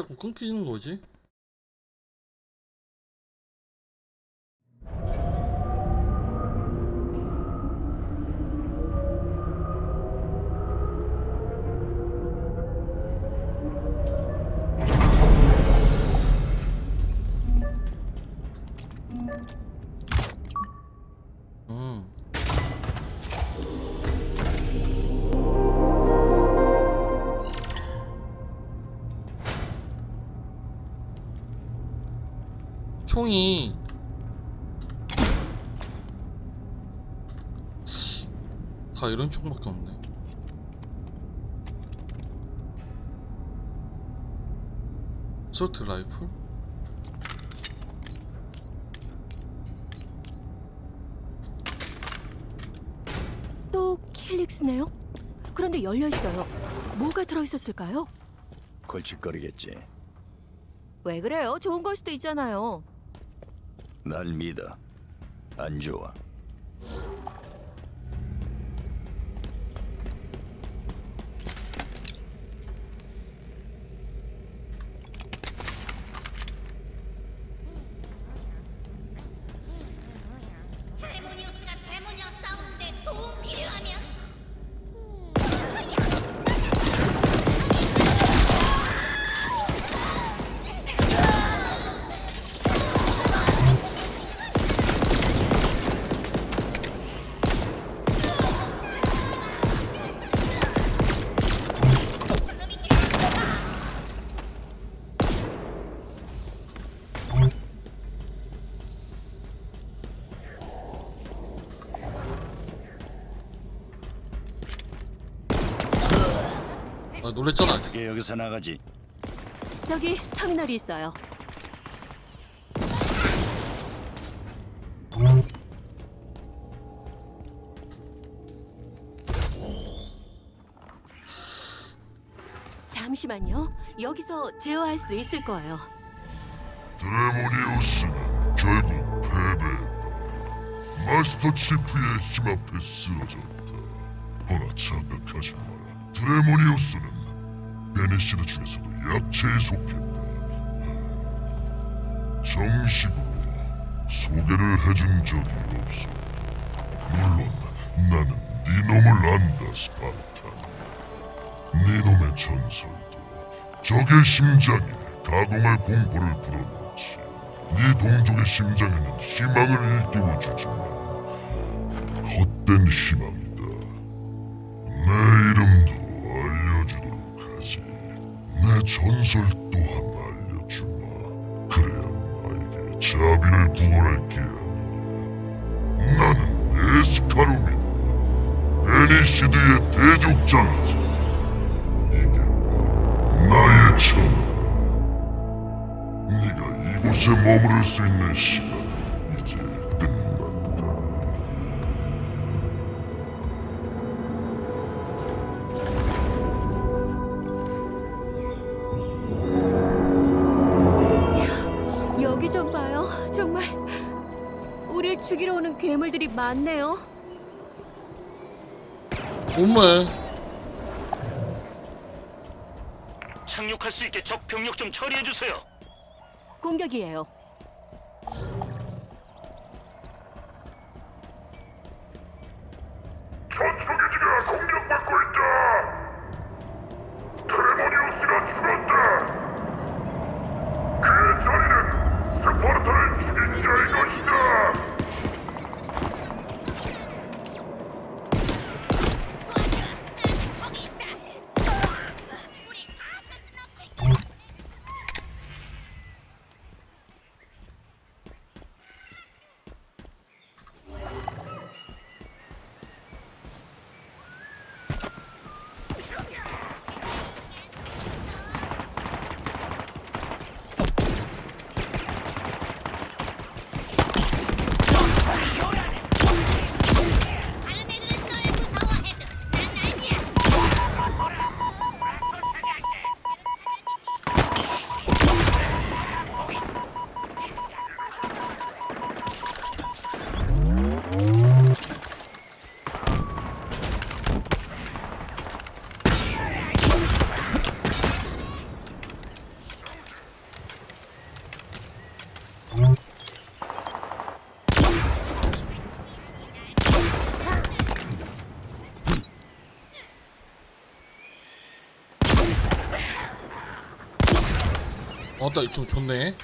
자꾸 끊기는 거지? 총이 씨, 다 이런 총밖에 없네. 소트 라이플? 또 킬릭스네요? 그런데 열려 있어요. 뭐가 들어 있었을까요? 걸칫거리겠지. 왜 그래요? 좋은 걸 수도 있잖아요. 날 믿어. 안 좋아. 나 놀랬잖아. 어떻게 여기서 나가지? 저기 터미널이 있어요. 잠시만요. 여기서 제어할 수 있을 거예요. 드레모니우스는 결국 패배했다. 마스터 치프의 힘 앞에 쓰러졌다. 허나 착각하지 마라. 드레모니우스는 베네시드 중에서도 약체에 속했다. 정식으로 소개를 해준 적이 없었다. 물론 나는 네 놈을 안다, 스파르탄. 네 놈의 전설도 적의 심장에 가공할 공포를 불어넣지. 네 동족의 심장에는 희망을 일깨워주지만 헛된 희망 이곳에 머무를 수 있는 시간은 이제 끝났다. 여기 좀 봐요. 정말 우릴 죽이러 오는 괴물들이 많네요. 정말 착륙할 수 있게 적 병력 좀 처리해 주세요. 공격이에요. 어따 좀 좋네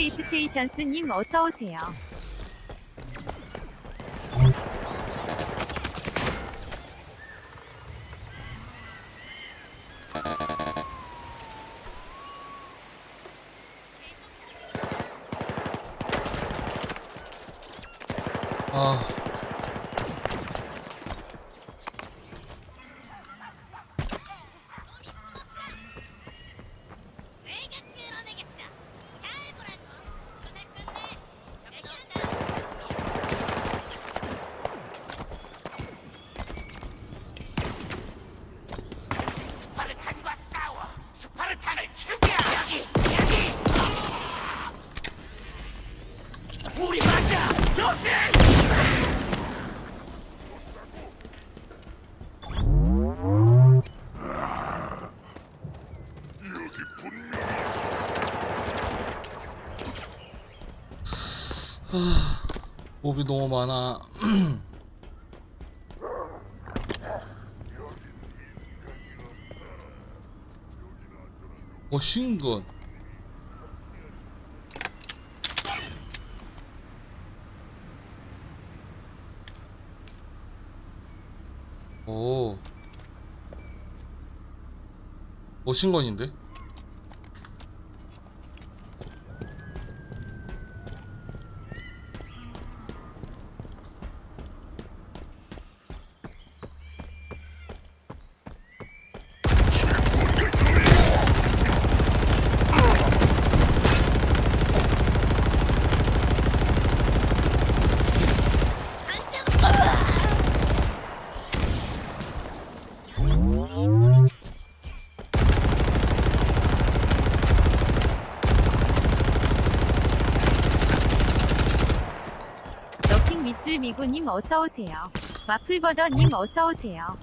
플레이스테이션스님 어서 오세요. 아 내가 끌어내겠어 잘 보라고 그날 끝내 저기 한다 스파르탄과 싸워. 스파르탄을 죽여. 여기 여기. 우리 맞아. 조심. 몹이 너무 많아 머신건 오 머신건인데? 너킹 밑줄 미구님 어서 오세요. 와플버더님 어서 오세요.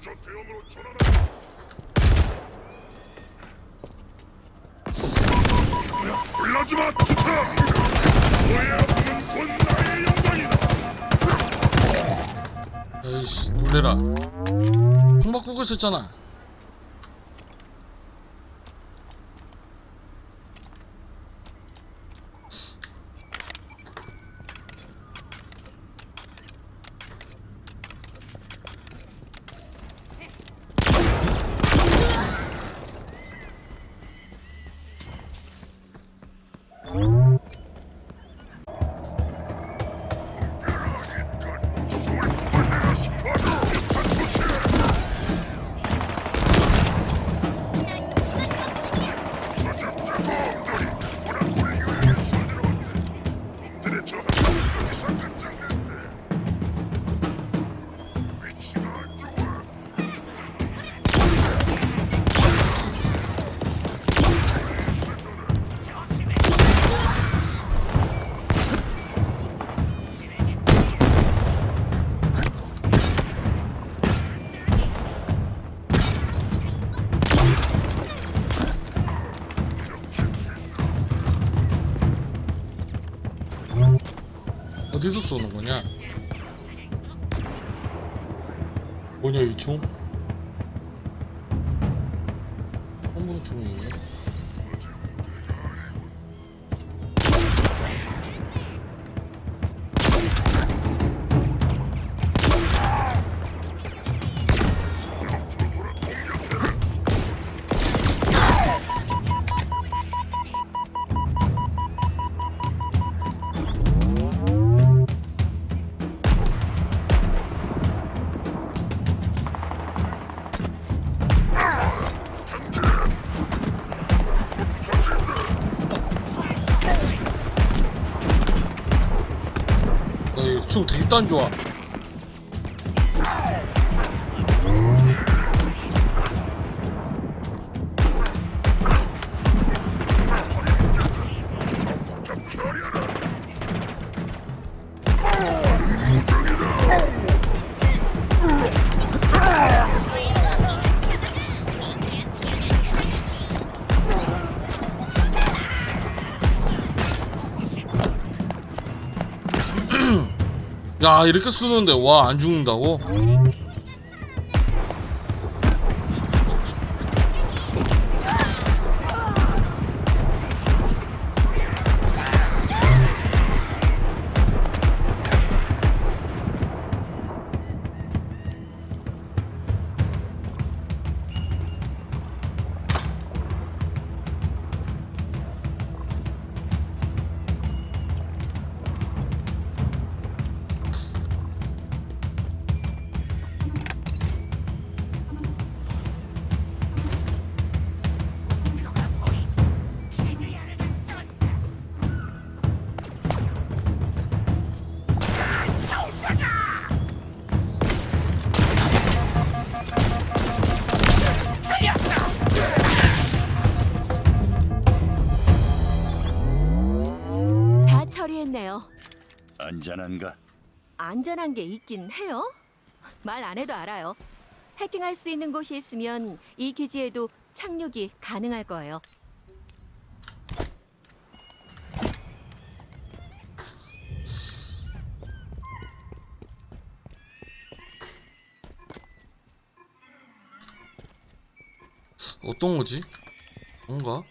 저 대원으로 전환하라. 불러지 마, 투타! 너의 아픔은 곧 나의 영광이다. 에이씨 놀래라 콩 바꾸고 있었잖아 어디서 쏘는 거냐? 뭐냐 이 총? 총되 야 이렇게 쏘는데 와 안 죽는다고? 안전한가? 안전한 게 있긴 해요. 말 안 해도 알아요. 해킹할 수 있는 곳이 있으면 이 기지에도 착륙이 가능할 거예요. 어떤 거지? 뭔가?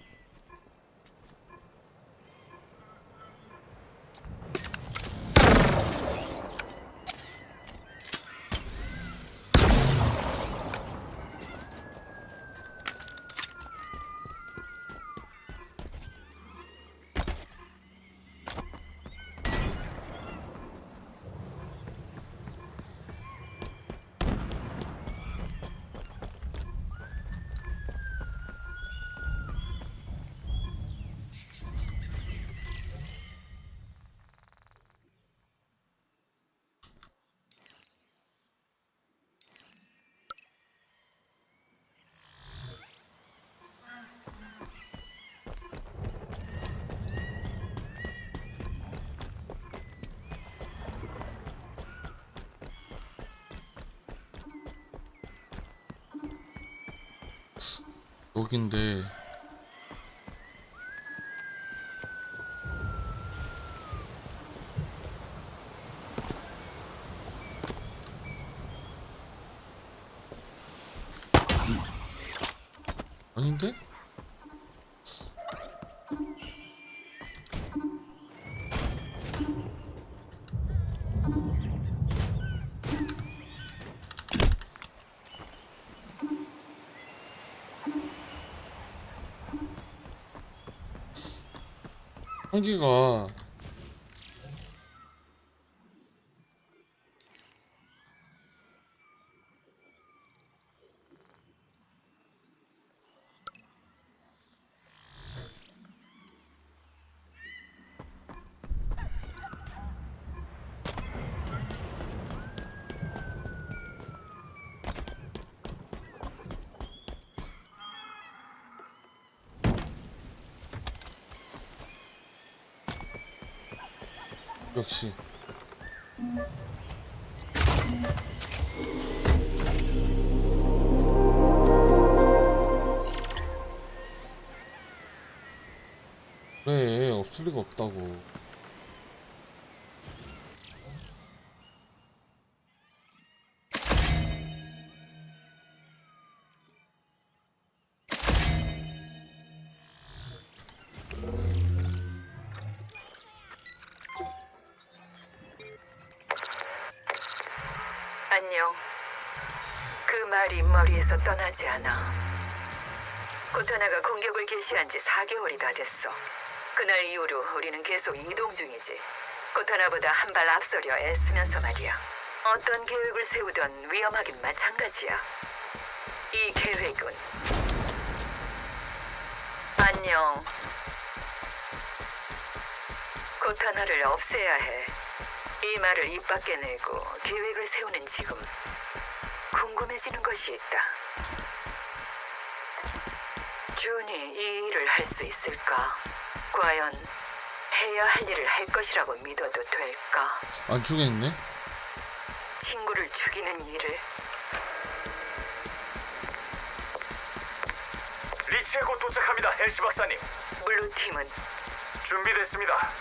아닌데? 여기가 역시. 그래 없을 리가 없다고 안녕. 그 말이 머리에서 떠나지 않아. 코타나가 공격을 개시한 지 4개월이 다 됐어. 그날 이후로 우리는 계속 이동 중이지. 코타나보다 한 발 앞서려 애쓰면서 말이야. 어떤 계획을 세우던 위험하긴 마찬가지야. 이 계획은 안녕. 코타나를 없애야 해. 이 말을 입 밖에 내고 계획을 세우는 지금 궁금해지는 것이 있다. 준이 이 일을 할 수 있을까? 과연 해야 할 일을 할 것이라고 믿어도 될까? 안 죽겠네? 친구를 죽이는 일을 리치에 곧 도착합니다, 헬시 박사님. 블루 팀은 준비됐습니다.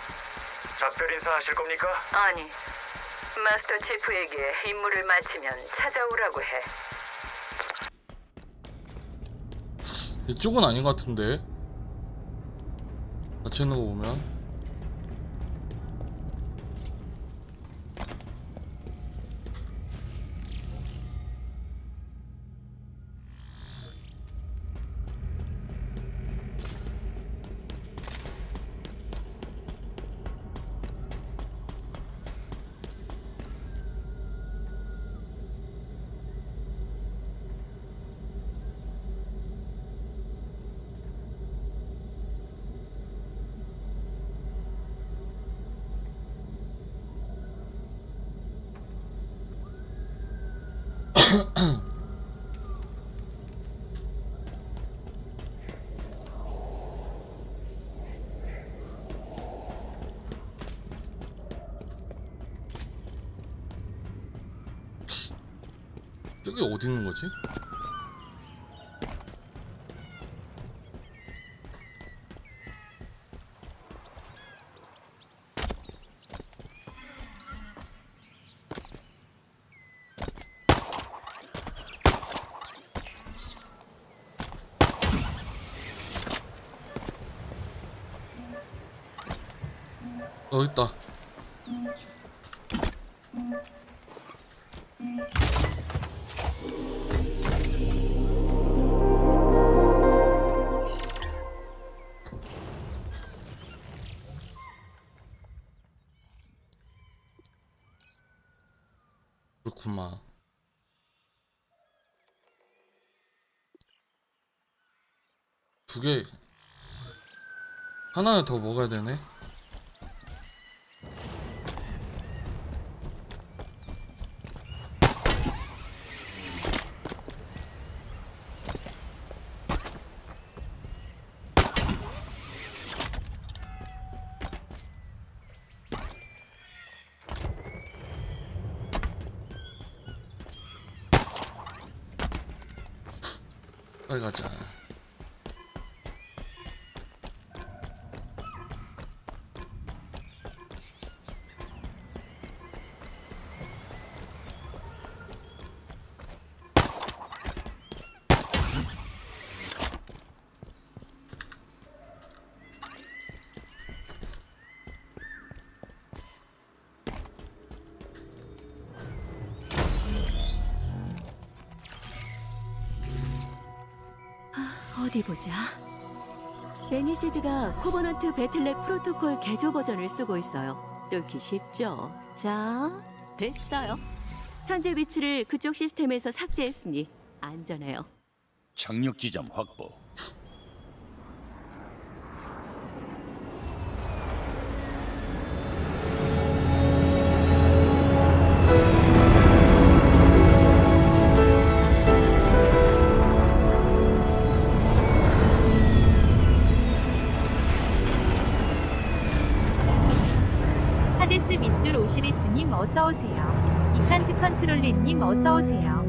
작별 인사 하실 겁니까? 아니 마스터 치프에게 임무를 마치면 찾아오라고 해. 이쪽은 아닌 것 같은데 같이 있는 거 보면 저기 어디 있는 거지? 어 있다. 그렇구만. 두 개. 하나는 더 먹어야 되네 빨리 가자 어디 보자. 베니시드가 코버넌트 배틀넷 프로토콜 개조 버전을 쓰고 있어요. 뚫기 쉽죠? 자, 됐어요. 현재 위치를 그쪽 시스템에서 삭제했으니 안전해요. 착륙 지점 확보. 어서오세요. 이칸트 컨트롤리님 어서오세요.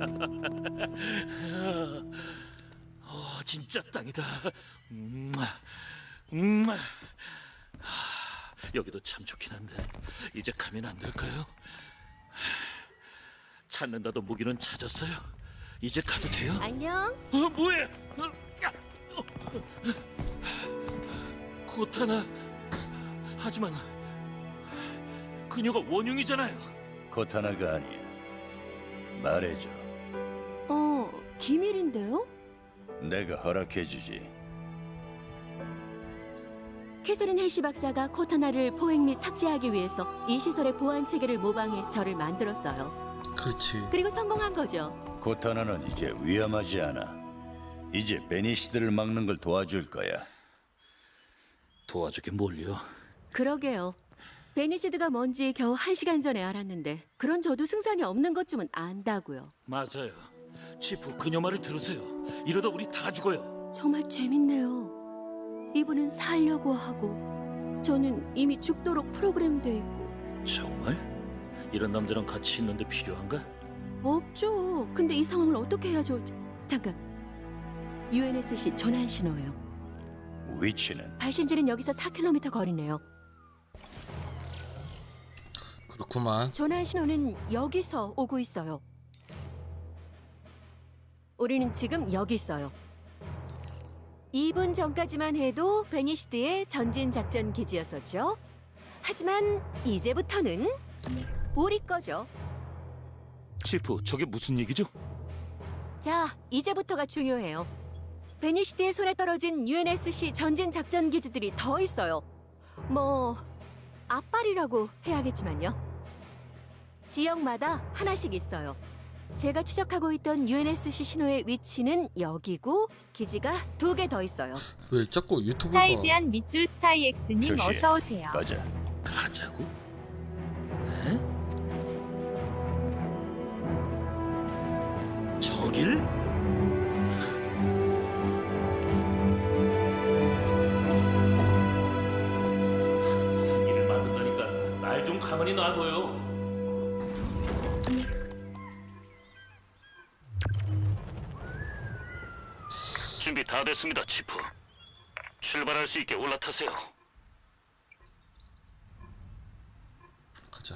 어, 진짜 땅이다. 음, 음. 하, 여기도 참 좋긴 한데 이제 가면 안 될까요? 찾는다도 무기는 찾았어요. 이제 가도 돼요? 안녕. 어, 뭐해? 어, 야, 어. 코타나. 하지만 그녀가 원흉이잖아요. 코타나가 아니야. 말해줘. 어, 기밀인데요? 내가 허락해주지. 캐서린 헬시 박사가 코타나를 포획 및 삭제하기 위해서 이 시설의 보안 체계를 모방해 저를 만들었어요. 그렇지 그리고 성공한 거죠. 코타나는 이제 위험하지 않아. 이제 베니시드를 막는 걸 도와줄 거야. 도와주긴 뭘요? 그러게요. 베니시드가 뭔지 겨우 한 시간 전에 알았는데 그런 저도 승산이 없는 것쯤은 안다고요. 맞아요. 치프 그녀 말을 들으세요. 이러다 우리 다 죽어요. 정말 재밌네요. 이분은 살려고 하고 저는 이미 죽도록 프로그램돼 있고 정말? 이런 남자랑 같이 있는데 필요한가? 없죠. 근데 이 상황을 어떻게 해야 좋을지 잠깐. UNSC 전환 신호예요. 위치는 발신지는 여기서 4km 거리네요. 그렇구만. 전환 신호는 여기서 오고 있어요. 우리는 지금 여기 있어요. 2분 전까지만 해도 베니시드의 전진 작전 기지였었죠. 하지만 이제부터는 우리 거죠. 치프 저게 무슨 얘기죠? 자, 이제부터가 중요해요. 베니시티의 손에 떨어진 UNSC 전진 작전 기지들이 더 있어요. 뭐 앞발이라고 해야겠지만요. 지역마다 하나씩 있어요. 제가 추적하고 있던 UNSC 신호의 위치는 여기고 기지가 두 개 더 있어요. 왜 자꾸 유튜브가 스타이지안 밑줄 스타이엑스님 표시해. 어서 오세요. 가자. 가자고? 에? 저길? 가만히 놔둬요. 준비 다 됐습니다, 치프. 출발할 수 있게 올라타세요. 가자.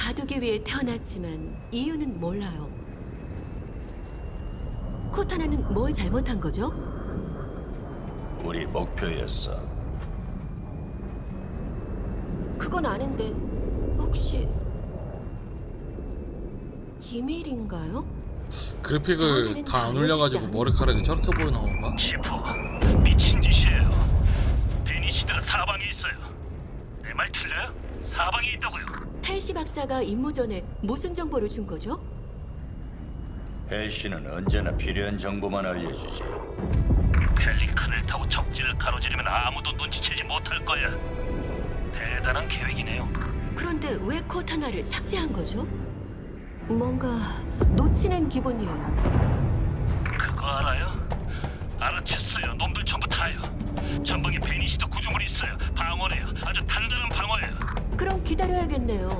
가두기 위해 태어났지만 이유는 몰라요. 코타나는 뭘 잘못한 거죠? 우리 목표였어. 그건 아는데 혹시 기밀인가요? 그래픽을 다 안 올려가지고 머리카락이 저렇게 보이는 건가? 치프, 미친 짓이에요. 베니시드가 사방에 있어요. 내 말 틀려요? 사방에 있다고요. 헬시 박사가 임무 전에 무슨 정보를 준 거죠? 헬시는 언제나 필요한 정보만 알려주지. 펠리칸을 타고 적지를 가로지르면 아무도 눈치채지 못할 거야. 대단한 계획이네요. 그런데 왜 코타나를 삭제한 거죠? 뭔가 놓치는 기분이에요. 그거 알아요? 알아챘어요. 놈들 전부 타요. 전방에 베니시드 구조물이 있어요. 방어래요. 아주 단단한 방어예요. 그럼 기다려야겠네요.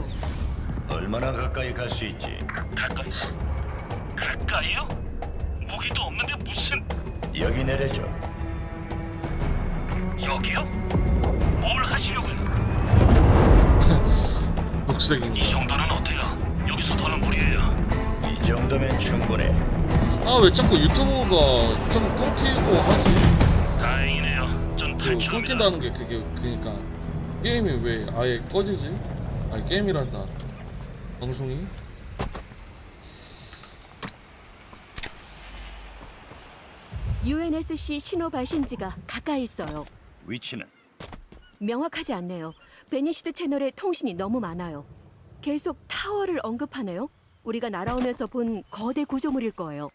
얼마나 가까이 갈 수 있지? 가까이? 가까이요? 무기도 없는데 무슨 여기 내려줘. 여기요? 뭘 하시려고요? 녹색인 이 거. 정도는 어때요? 여기서 더는 무리예요. 이 정도면 충분해. 아왜 자꾸 유튜브가 좀 끊기고 하지? 다행이네요. 전 그 탈출합니다. 끊긴다는 게 그게 그니까 게임이 왜 아예 꺼지지? 아니 게임이란다. 방송이? UNSC 신호 발신지가 가까이 있어요. 위치는 명확하지 않네요. 베니시드 채널에 통신이 너무 많아요. 계속 타워를 언급하네요. 우리가 날아오면서 본 거대 구조물일 거예요.